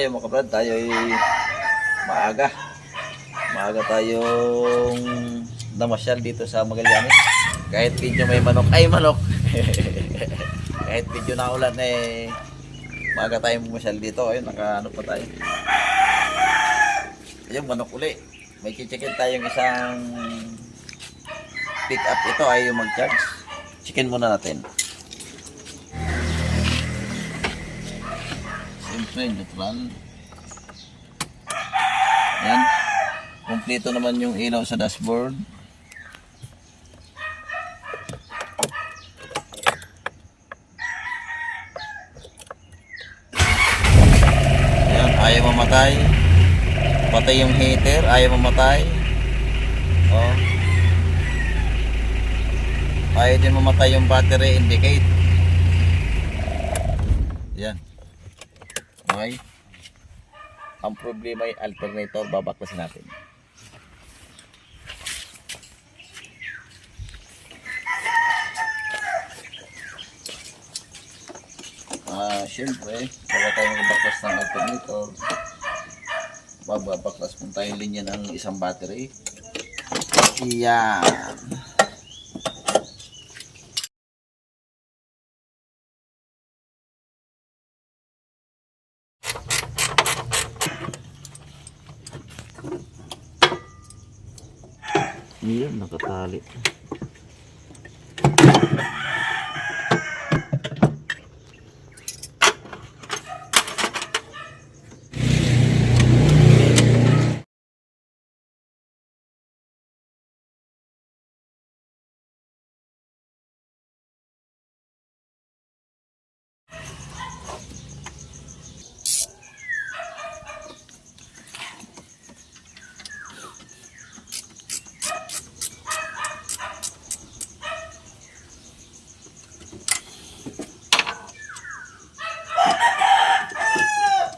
Ayaw mga kabrad, tayo ay maaga. Maaga tayong namasyal dito sa Magallanes. Kahit medyo may manok, ay manok. Kahit medyo naulan eh, maaga tayong pumasyal dito. Ayun, naka pa tayo. Ayun, manok uli. May chichikin tayong isang pick up ito ay yung mag-charge. Chicken muna natin. Siyempre, neutral. Yan. Kompleto naman yung ilaw sa dashboard. Ayan, ayaw mamatay. Patay yung heater, ayaw mamatay. Oh. Ayaw din mamatay yung battery indicate. Yan. Okay. Ang problema ay alternator, babaklasin natin. Ah, syempre, bago tayo magbaklas ng alternator, bababaklas mo tayo linya ng isang battery. Yan. Yan,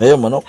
Ayun, manok.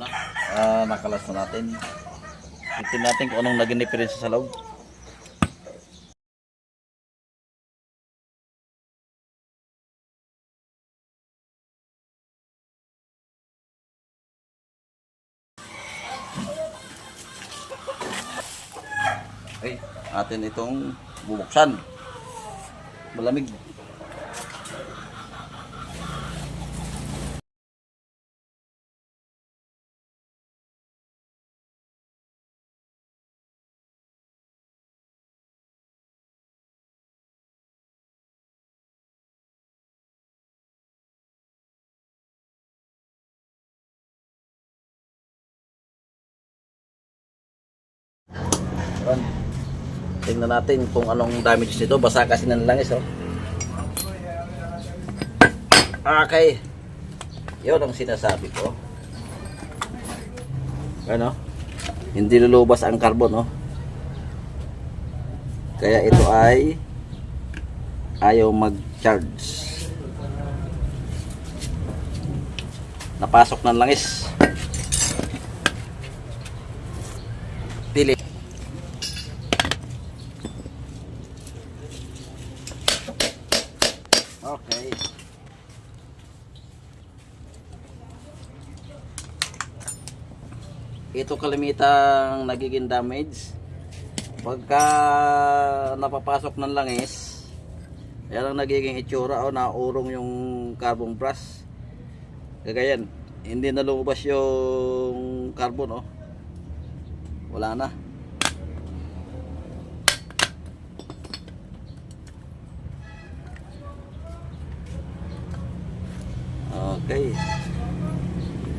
Na. Ah, nakalas na natin. Tingnan natin kung anong naging diferensya sa loob. Ay, atin itong bubuksan. Malamig. Tingnan natin kung anong damage nito. Basa kasi ng langis, oh. Okay. Yun ang sinasabi ko. Ano? Hindi lulubas ang carbon, oh. Kaya ito ay ayaw mag-charge. Napasok ng langis. Pili. Okay. Ito kalimitang nagiging damage. Pagka napapasok ng langis, yan ang nagiging itsura o naurong yung carbon brush. Kagayan, hindi na lumabas yung carbon oh. Wala na. Okay.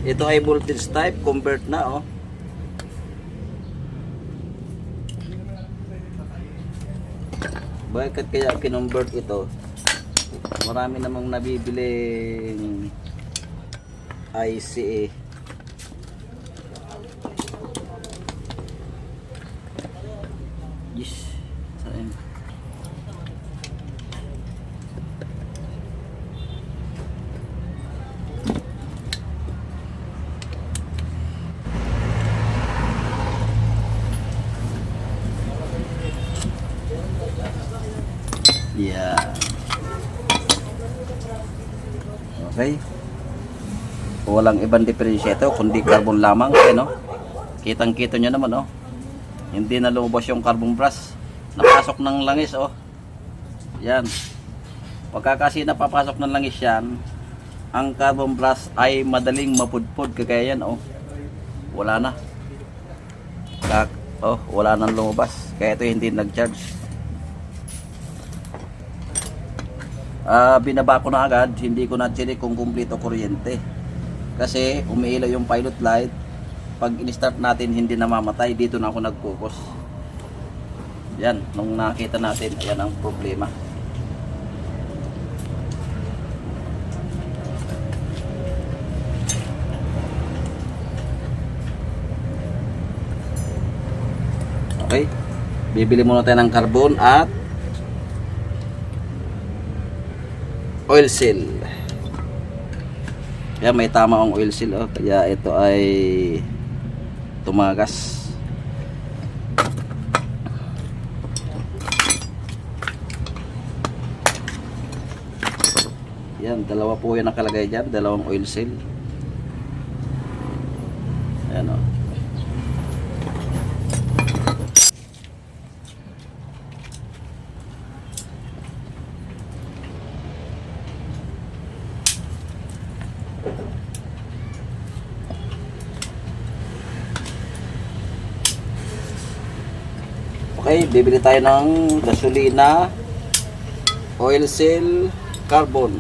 Ito ay voltage type, convert na oh. Bakit kaya kinonvert ito? Marami namang nabibiling IC eh. Yes. Saan? Yeah. Okay. Walang ibang diferensya ito, kundi carbon lamang. Eh, no? Kitang-kita nyo naman, oh. Hindi na yung carbon brush. Napasok ng langis, oh. Yan. Pagka kasi napapasok ng langis yan, ang carbon brush ay madaling mapudpud. Kagaya yan, oh. Wala na. Kak oh, wala nang lumabas. Kaya ito hindi nag-charge. Ah, binaba ko na agad, hindi ko na check kung kumpleto kuryente. Kasi umiilaw yung pilot light. Pag in-start natin hindi namamatay, dito na ako nag-focus. Yan, nung nakita natin, ayan ang problema. Okay. Bibili muna tayo ng carbon at oil seal. Kaya may tama ang oil seal oh. Kaya ito ay tumagas. Yan, dalawa po yung nakalagay dyan, dalawang oil seal. Ayan oh. Okay, bibili tayo ng gasolina, oil seal, carbon.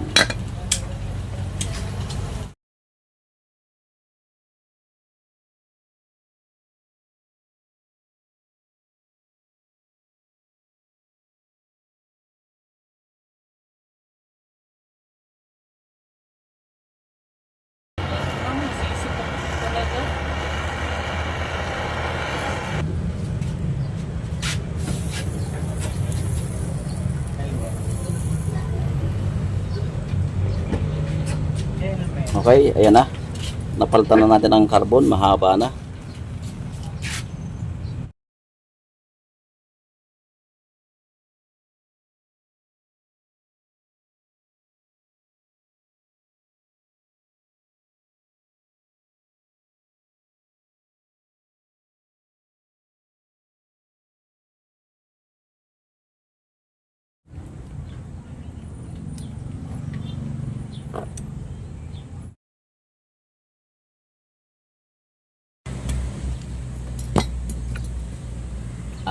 Okay, ayan na. Napalitan na natin ang carbon, mahaba na.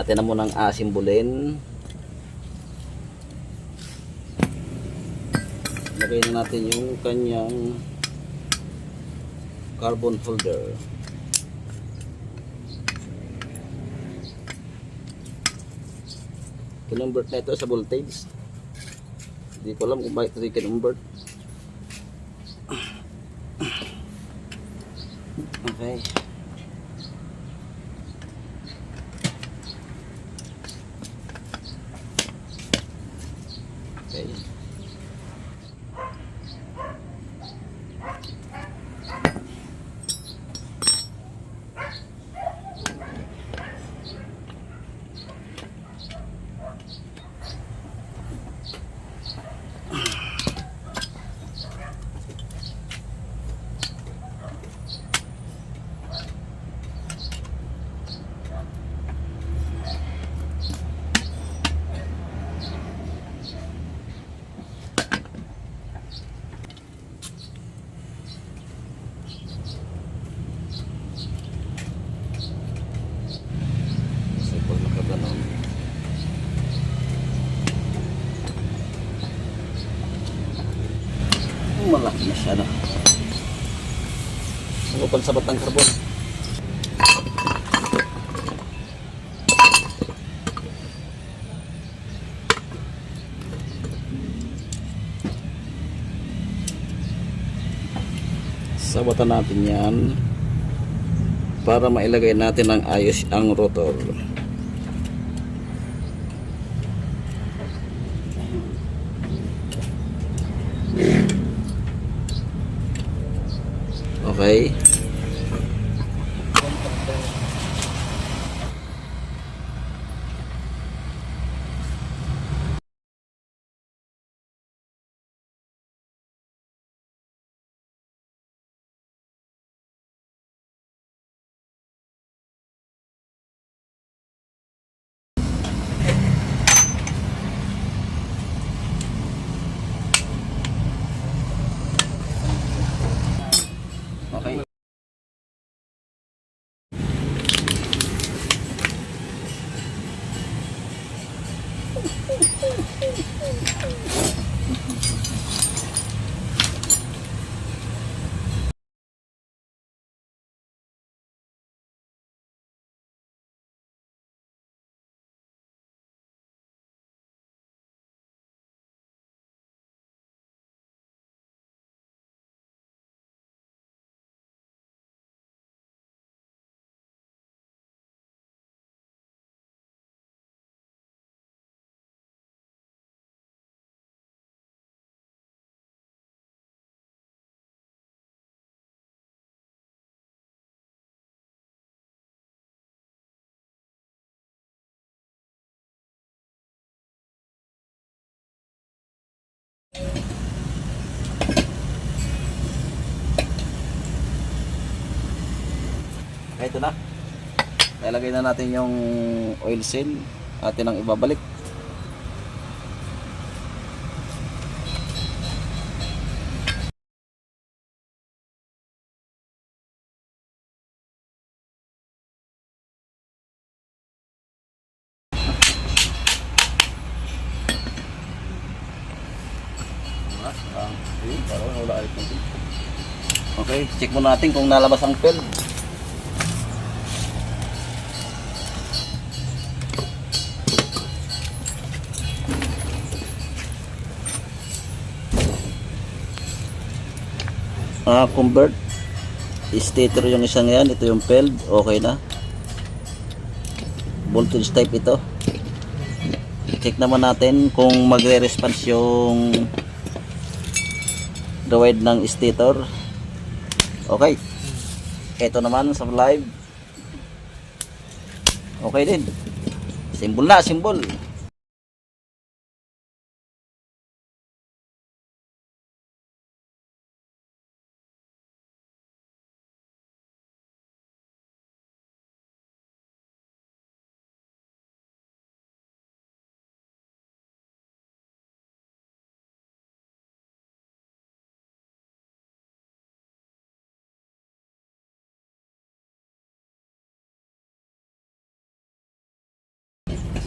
Atin na munang asimbulin. Lagay na natin yung kanyang carbon folder. Kinonvert na ito sa voltage. Hindi ko alam kung bakit ito. Okay. Okay. Okay. Kasi pag nakaganon, malaki na siya na. Ano pang sabat ng karbon? Sabatan natin yan para mailagay natin ng ayos ang rotor. Okay. Ito na. Ilagay na natin yung oil seal. Atin ang ibabalik. Okay, check mo natin kung nalabas ang film. Ah, convert. Stator yung isang yan. Ito yung field. Okay na. Voltage type ito. Check naman natin kung magre-response yung wide ng stator. Okay. Ito naman sa live. Okay din. Symbol na, symbol.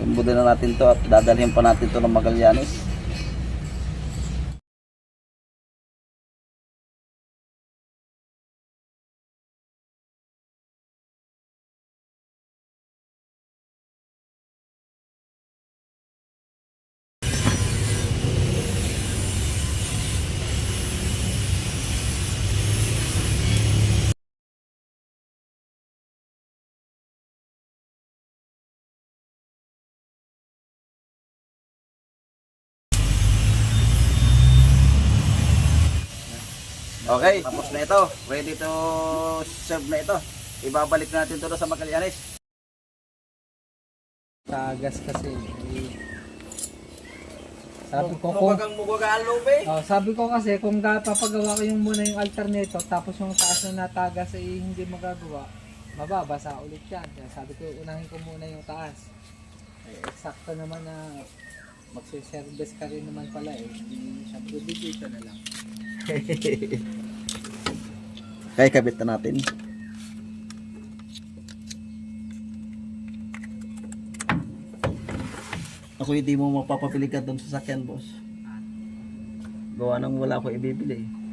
Symbol na natin to at dadalhin pa natin to ng Magallanes. Okay, tapos na ito. Ready to serve na ito. Ibabalik natin ito sa Magallanes. Tagas kasi. Eh, sabi ko kung, Mugagang mugagaan lobe. oh, sabi ko kasi kung ga- papagawa ko yung muna yung alternator tapos yung taas na natagas ay hindi magagawa, mababasa ulit yan. Kaya sabi ko unahin ko muna yung taas. Eh, eksakto naman na magsiservice ka rin naman pala eh. Hindi sabi ko dito na lang. Kaya kabit na natin. Ako hindi mo mapapapili ka doon sa sakyan, boss. Gawa nang wala ko ibibili.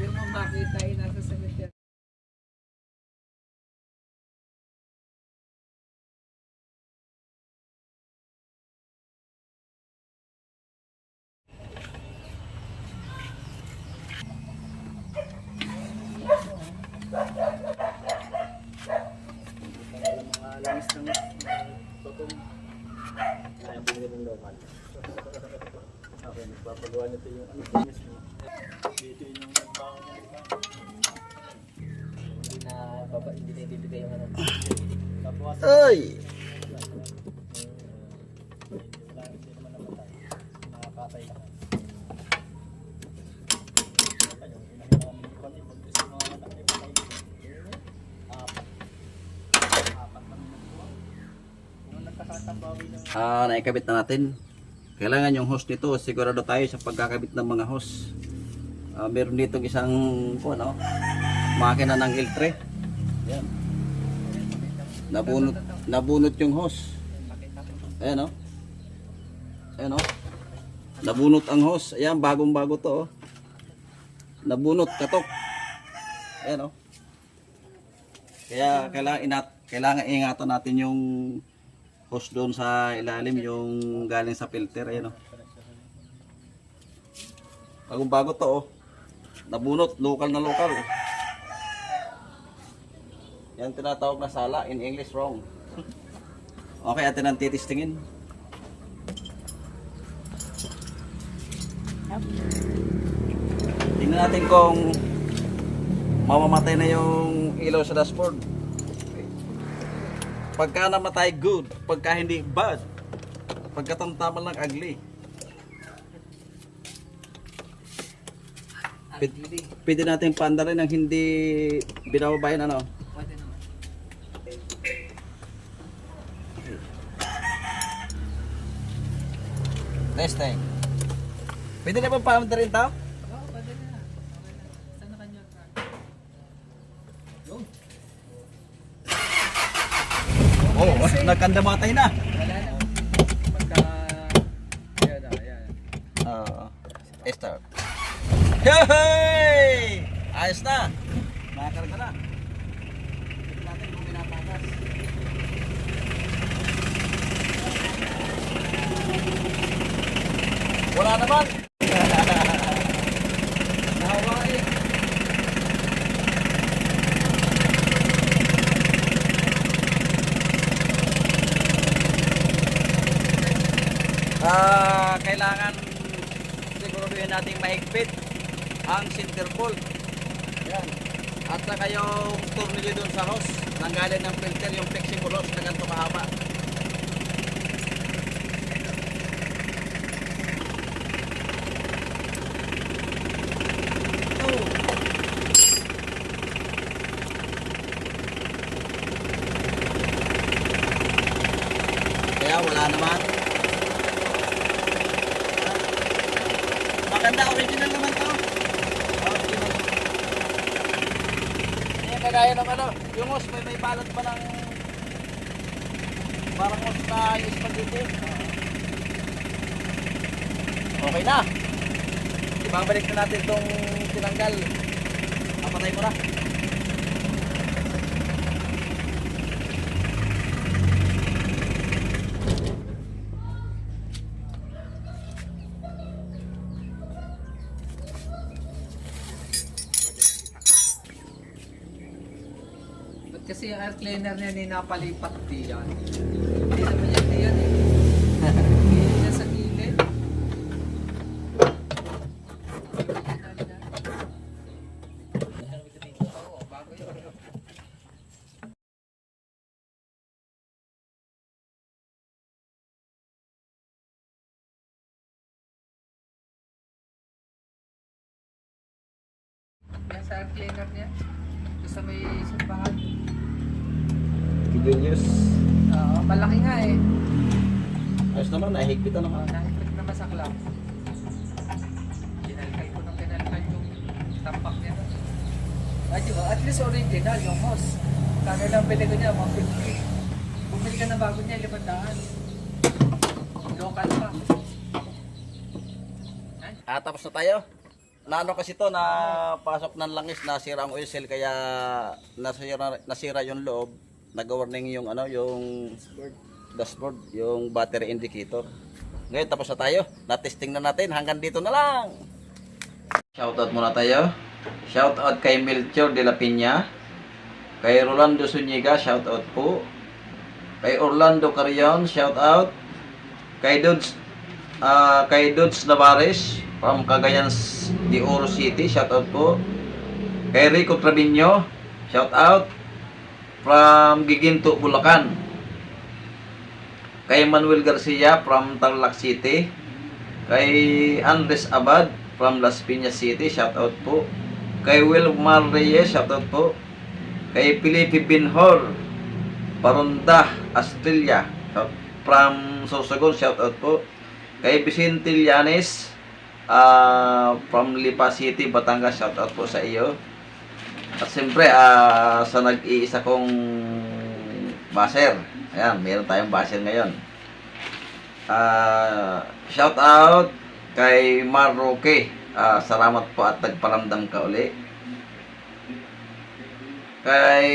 Hindi mo makita yung nasa cemetery. Hindi na baba, hindi na ibibigay yung ano. Tapos, Ay! nakapatay ka. Ah, naikabit na natin. Kailangan yung hose nito, sigurado tayo sa pagkakabit ng mga hose. Ah, meron dito isang ko ano, makina ng L3. Yan. Nabunot, nabunot yung hose. Ayan oh. Ayan oh. Nabunot ang hose. Ayan, bagong-bago to oh. Nabunot, katok. Ayan oh. Kaya kailangan inat kailangan ingatan natin yung hose doon sa ilalim yung galing sa filter ayan oh. Bagong bago to oh. Nabunot, local na local. Yan tinatawag na sala in English wrong. okay, atin ang titistingin. Tingnan natin kung mamamatay na yung ilaw sa dashboard. Pagka namatay, good. Pagka hindi, bad. Pagka tamtaman lang, ugly. Pwede, pwede natin paandarin ng hindi binababayan ano. Pwede naman. Testing. Pwede na ba paandarin to? Oo, oh, nagkandamatay na. Wala na. Pagka... Yan na, yan. Oo. start. Hey! Ayos na. Nakakarga na. Tignan natin kung. Wala naman. Nahawain. Ah, kailangan siguruhin nating mahigpit ang center bolt. Yan. At saka yung tornilyo dun sa hose, nanggaling ng filter yung flexible hose na ganito kahaba. Kaya wala naman. Maganda, original naman to. Original. Hindi kagaya ng ano, yung os may may balot pa ng parang os na yung spaghetti. Okay na. Ibabalik na natin tong tinanggal. Papatay mo na. Kasi yung air cleaner niya ni napalipat di yan? Sa cleaner niya. Ito sa may simbahan. Julius. Oo, malaki nga eh. Ayos naman, nahigpitan Oh, naman. nakikita na masaklap. Kinalkal ko ng kinalkal yung tampak niya. At, yun, at least original yung host. Kaya lang bili ko niya, 150. Bumili ka na bago niya, 500. Local pa. Ay, Ah, tapos na tayo. Naano kasi to na pasok ng langis, nasira ang oil cell kaya nasira, nasira yung loob. Nag-warning yung ano, yung dashboard, yung battery indicator. Ngayon tapos na tayo. Na-testing na natin. Hanggang dito na lang. Shoutout muna tayo. Shoutout kay Melchor de la Piña. Kay Rolando Zuniga, shoutout po. Kay Orlando Carrion, shoutout. Kay Dudes Ah, kay Dudes Navares from Cagayan de Oro City, shout out po. Kay Rico Trevino, shout out from Giginto, Bulacan. Kay Manuel Garcia from Tarlac City. Kay Andres Abad from Las Piñas City, shout out po. Kay Wilmar Reyes, shout out po. Kay Felipe Binhor, Paronda, Australia, from Sorsogon, shout out po kay Vicente Llanes ah, from Lipa City, Batangas, shout out po sa iyo. At siyempre, ah, sa nag-iisa kong baser. Ayan, meron tayong baser ngayon. Ah, shout out kay Mar Roque. Ah, salamat po at nagparamdam ka uli. Kay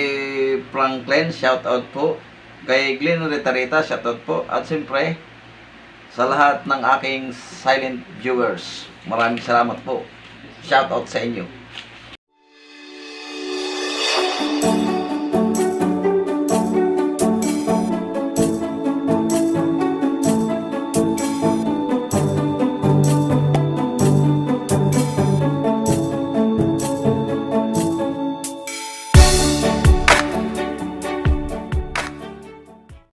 Franklin, shout out po. Kay Glenn Retarita, shout out po. At siyempre, sa lahat ng aking silent viewers. Maraming salamat po. Shout out sa inyo.